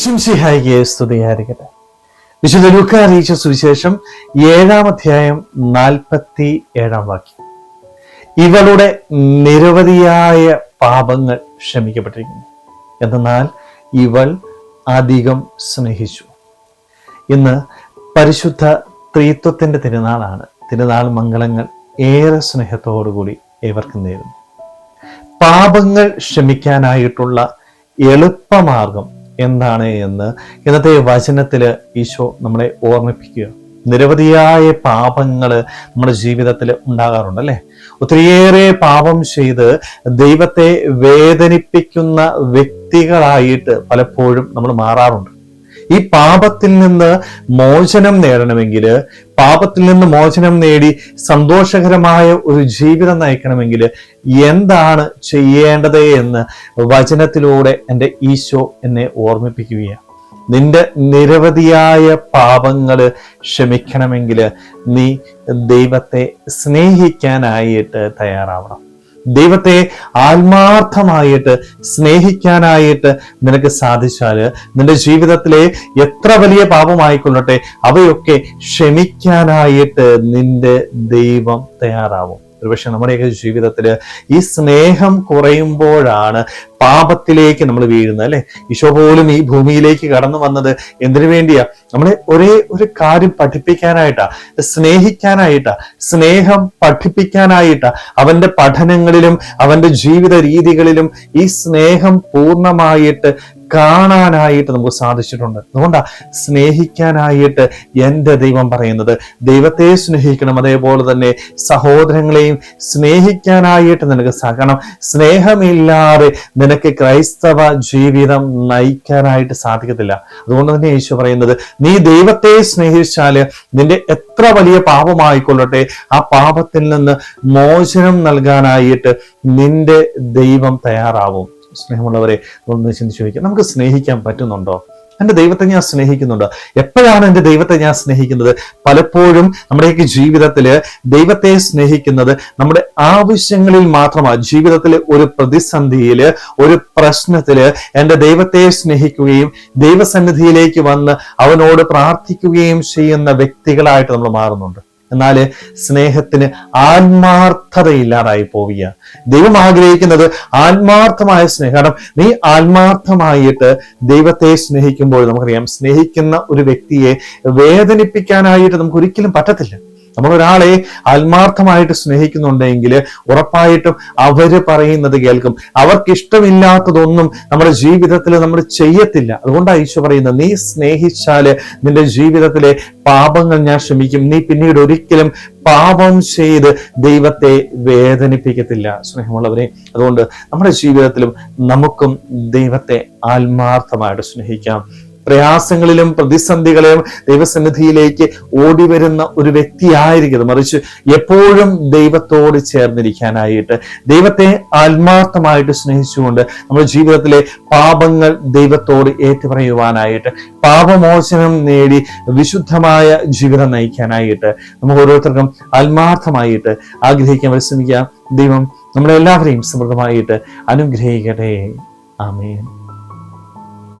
ഇശംസിഹായിക്ക് സ്തുതിയായിരിക്കട്ടെ. വിശുദ്ധ ലൂക്ക അറിയിച്ച സുവിശേഷം ഏഴാം അധ്യായം നാൽപ്പത്തി ഏഴാം വാക്യം. ഇവളുടെ നിരവധിയായ പാപങ്ങൾ ക്ഷമിക്കപ്പെട്ടിരിക്കുന്നു. എന്നാൽ ഇവൾ അധികം സ്നേഹിച്ചു. ഇന്ന് പരിശുദ്ധ ത്രീത്വത്തിന്റെ തിരുനാളാണ്. തിരുനാൾ മംഗളങ്ങൾ ഏറെ സ്നേഹത്തോടുകൂടി ഏവർക്കും നേരുന്നു. പാപങ്ങൾ ക്ഷമിക്കാനായിട്ടുള്ള എളുപ്പമാർഗം എന്താണ് എന്ന് ഇന്നത്തെ വചനത്തിൽ ഈശോ നമ്മളെ ഓർമ്മിപ്പിക്കുക. നിരവധിയായ പാപങ്ങൾ നമ്മുടെ ജീവിതത്തിൽ ഉണ്ടാകാറുണ്ട് അല്ലെ? ഒത്തിരിയേറെ പാപം ചെയ്ത് ദൈവത്തെ വേദനിപ്പിക്കുന്ന വ്യക്തികളായിട്ട് പലപ്പോഴും നമ്മൾ മാറാറുണ്ട്. ഈ പാപത്തിൽ നിന്ന് മോചനം നേടണമെങ്കിൽ പാപത്തിൽ നിന്ന് മോചനം നേടി സന്തോഷകരമായ ഒരു ജീവിതം നയിക്കണമെങ്കിൽ എന്താണ് ചെയ്യേണ്ടത് എന്ന് വചനത്തിലൂടെ എന്റെ ഈശോ എന്നെ ഓർമ്മിപ്പിക്കുകയാണ്. നിന്റെ നിരവധിയായ പാപങ്ങൾ ക്ഷമിക്കണമെങ്കിൽ നീ ദൈവത്തെ സ്നേഹിക്കാനായിട്ട് തയ്യാറാവണം. ദൈവത്തെ ആത്മാർത്ഥമായിട്ട് സ്നേഹിക്കാനായിട്ട് നിനക്ക് സാധിച്ചാൽ നിന്റെ ജീവിതത്തിലെ എത്ര വലിയ പാപമായിക്കൊള്ളട്ടെ അവയൊക്കെ ക്ഷമിക്കാനായിട്ട് നിന്റെ ദൈവം തയ്യാറാവും. ഒരുപക്ഷെ നമ്മുടെയൊക്കെ ജീവിതത്തിൽ ഈ സ്നേഹം കുറയുമ്പോഴാണ് പാപത്തിലേക്ക് നമ്മൾ വീഴുന്നത് അല്ലെ? ഈശോ പോലും ഈ ഭൂമിയിലേക്ക് കടന്നു വന്നത് എന്തിനു വേണ്ടിയാ? നമ്മളെ ഒരേ ഒരു കാര്യം പഠിപ്പിക്കാനായിട്ടാ സ്നേഹിക്കാനായിട്ടാ സ്നേഹം പഠിപ്പിക്കാനായിട്ടാ അവന്റെ പഠനങ്ങളിലും അവന്റെ ജീവിത രീതികളിലും ഈ സ്നേഹം പൂർണമായിട്ട് കാണാനായിട്ട് നമുക്ക് സാധിച്ചിട്ടുണ്ട്. അതുകൊണ്ടാ സ്നേഹിക്കാനായിട്ട് എന്റെ ദൈവം പറയുന്നത് ദൈവത്തെ സ്നേഹിക്കണം. അതേപോലെ തന്നെ സഹോദരങ്ങളെയും സ്നേഹിക്കാനായിട്ട് നിനക്ക് സാധിക്കണം സ്നേഹമില്ലാതെ നിനക്ക് ക്രൈസ്തവ ജീവിതം നയിക്കാനായിട്ട് സാധിക്കത്തില്ല. അതുകൊണ്ട് തന്നെ യേശു പറയുന്നത് നീ ദൈവത്തെ സ്നേഹിച്ചാൽ നിന്റെ എത്ര വലിയ പാപമായിക്കൊള്ളട്ടെ ആ പാപത്തിൽ നിന്ന് മോചനം നൽകാനായിട്ട് നിന്റെ ദൈവം തയ്യാറാവും. സ്നേഹമുള്ളവരെ ഒന്ന് ചിന്തിച്ചു ചോദിക്കാം നമുക്ക് സ്നേഹിക്കാൻ പറ്റുന്നുണ്ടോ? എന്റെ ദൈവത്തെ ഞാൻ സ്നേഹിക്കുന്നുണ്ട്? എപ്പോഴാണ് എന്റെ ദൈവത്തെ ഞാൻ സ്നേഹിക്കുന്നത്? പലപ്പോഴും നമ്മുടെയൊക്കെ ജീവിതത്തിൽ ദൈവത്തെ സ്നേഹിക്കുന്നത് നമ്മുടെ ആവശ്യങ്ങളിൽ മാത്രമാണ് ജീവിതത്തിലെ ഒരു പ്രതിസന്ധിയിൽ ഒരു പ്രശ്നത്തിൽ എന്റെ ദൈവത്തെ സ്നേഹിക്കുകയും ദൈവസന്നിധിയിലേക്ക് വന്ന് അവനോട് പ്രാർത്ഥിക്കുകയും ചെയ്യുന്ന വ്യക്തികളായിട്ട് നമ്മൾ മാറുന്നുണ്ട്. എന്നാൽ സ്നേഹത്തിന് ആത്മാർത്ഥതയില്ലാതായി പോവുക ദൈവം ആഗ്രഹിക്കുന്നത് ആത്മാർത്ഥമായ സ്നേഹം. കാരണം നീ ആത്മാർത്ഥമായിട്ട് ദൈവത്തെ സ്നേഹിക്കുമ്പോൾ നമുക്കറിയാം സ്നേഹിക്കുന്ന ഒരു വ്യക്തിയെ വേദനിപ്പിക്കാനായിട്ട് നമുക്ക് ഒരിക്കലും പറ്റത്തില്ല. നമ്മൾ ഒരാളെ ആത്മാർത്ഥമായിട്ട് സ്നേഹിക്കുന്നുണ്ടെങ്കിൽ ഉറപ്പായിട്ടും അവർ പറയുന്നത് കേൾക്കും. അവർക്ക് ഇഷ്ടമില്ലാത്തതൊന്നും നമ്മുടെ ജീവിതത്തിൽ നമ്മൾ ചെയ്യത്തില്ല. അതുകൊണ്ടാണ് ഈശോ പറയുന്നത് നീ സ്നേഹിച്ചാൽ നിന്റെ ജീവിതത്തിലെ പാപങ്ങൾ ഞാൻ ക്ഷമിക്കും. നീ പിന്നീട് ഒരിക്കലും പാപം ചെയ്ത് ദൈവത്തെ വേദനിപ്പിക്കത്തില്ല. സ്നേഹമുള്ളവരെ അതുകൊണ്ട് നമ്മുടെ ജീവിതത്തിലും നമുക്കും ദൈവത്തെ ആത്മാർത്ഥമായിട്ട് സ്നേഹിക്കാം. പ്രയാസങ്ങളിലും പ്രതിസന്ധികളിലും ദൈവസന്നിധിയിലേക്ക് ഓടി വരുന്ന ഒരു വ്യക്തിയായിരിക്കരുത്. മറിച്ച് എപ്പോഴും ദൈവത്തോട് ചേർന്നിരിക്കാനായിട്ട് ദൈവത്തെ ആത്മാർത്ഥമായിട്ട് സ്നേഹിച്ചുകൊണ്ട് നമ്മുടെ ജീവിതത്തിലെ പാപങ്ങൾ ദൈവത്തോട് ഏറ്റുപറയുവാനായിട്ട് പാപമോചനം നേടി വിശുദ്ധമായ ജീവിതം നയിക്കാനായിട്ട് നമുക്ക് ഓരോരുത്തർക്കും ആത്മാർത്ഥമായിട്ട് ആഗ്രഹിക്കാൻ പരിശ്രമിക്കാം. ദൈവം നമ്മളെല്ലാവരെയും സമൃദ്ധമായിട്ട് അനുഗ്രഹിക്കട്ടെ. ആമേൻ.